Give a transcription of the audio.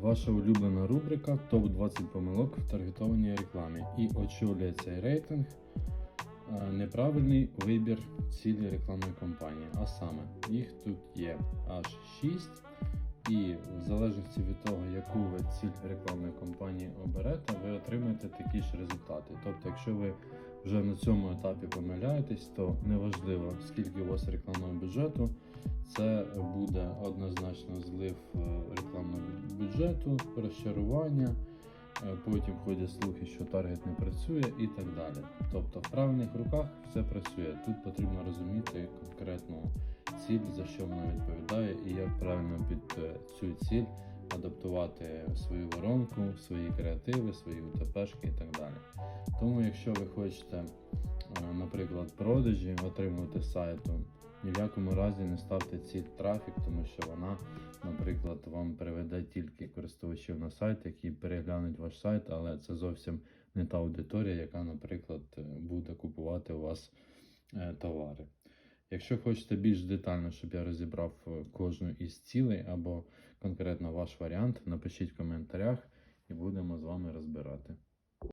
Ваша улюблена рубрика Топ-20 помилок в таргетованій рекламі. І очолює цей рейтинг е, неправильний вибір цілі рекламної кампанії. А саме, їх тут є аж 6. І в залежності від того, яку ви ціль рекламної кампанії оберете, ви отримаєте такі ж результати. Тобто, якщо ви вже на цьому етапі помиляєтесь, то неважливо, скільки у вас рекламного бюджету, це буде однозначно злив е, бюджету, розчарування. е, Потім ходять слухи, що таргет не працює і так далі. Тобто в правильних руках все працює. Тут потрібно розуміти конкретну ціль, за що вона відповідає, і як правильно під е, цю ціль адаптувати свою воронку, свої креативи, свої УТПшки і так далі. Тому, якщо ви хочете, е, наприклад, продажі отримувати сайту, ні в якому разі не ставте ціль трафік, тому що вона, наприклад, вам приведе тільки користувачів на сайт, які переглянуть ваш сайт, але це зовсім не та аудиторія, яка, наприклад, е, буде купувати у вас е, товари. Якщо хочете більш детально, щоб я розібрав е, кожну із цілей або конкретно ваш варіант, напишіть в коментарях і будемо.